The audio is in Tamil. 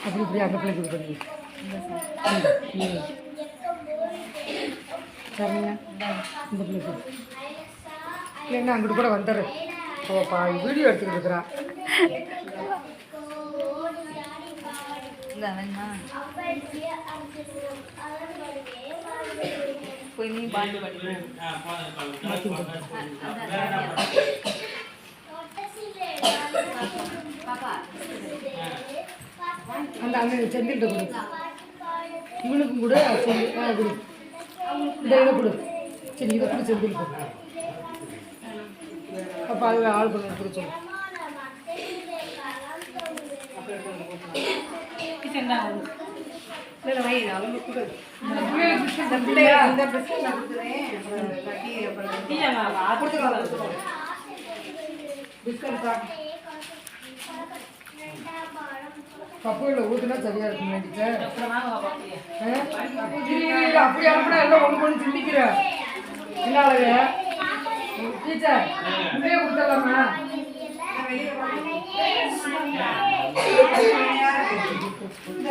அப்படி இப்படி அந்த பிள்ளைக்கு பண்ணி சரிங்க. இந்த பிள்ளைக்கு இல்லைன்னா அங்கிட்டு கூட வந்துடு ஓப்பா வீடியோ எடுத்துக்கிட்டு இருக்கிறான் போய் நீ பாட்டு படிக்கணும் அந்த அண்ணன் செந்தில்கிட்ட கொடு. இவனுக்கும் கூட செந்தில் ஆ கொடு. இந்த இதை கொடு. சரி இதை கொடு செந்தில் கொடு அப்போ அது ஆள் பண்ண கொடு சொல்லு. கப்பலில் ஊற்றுனா சரியாக இருக்கும் டீச்சர் அப்படி அனுப்புனா எல்லாம் ஒன்று ஒன்று சிந்திக்கிறேன் என்னாலவே? டீச்சர் உள்ளே கொடுத்துடலாமா? இந்த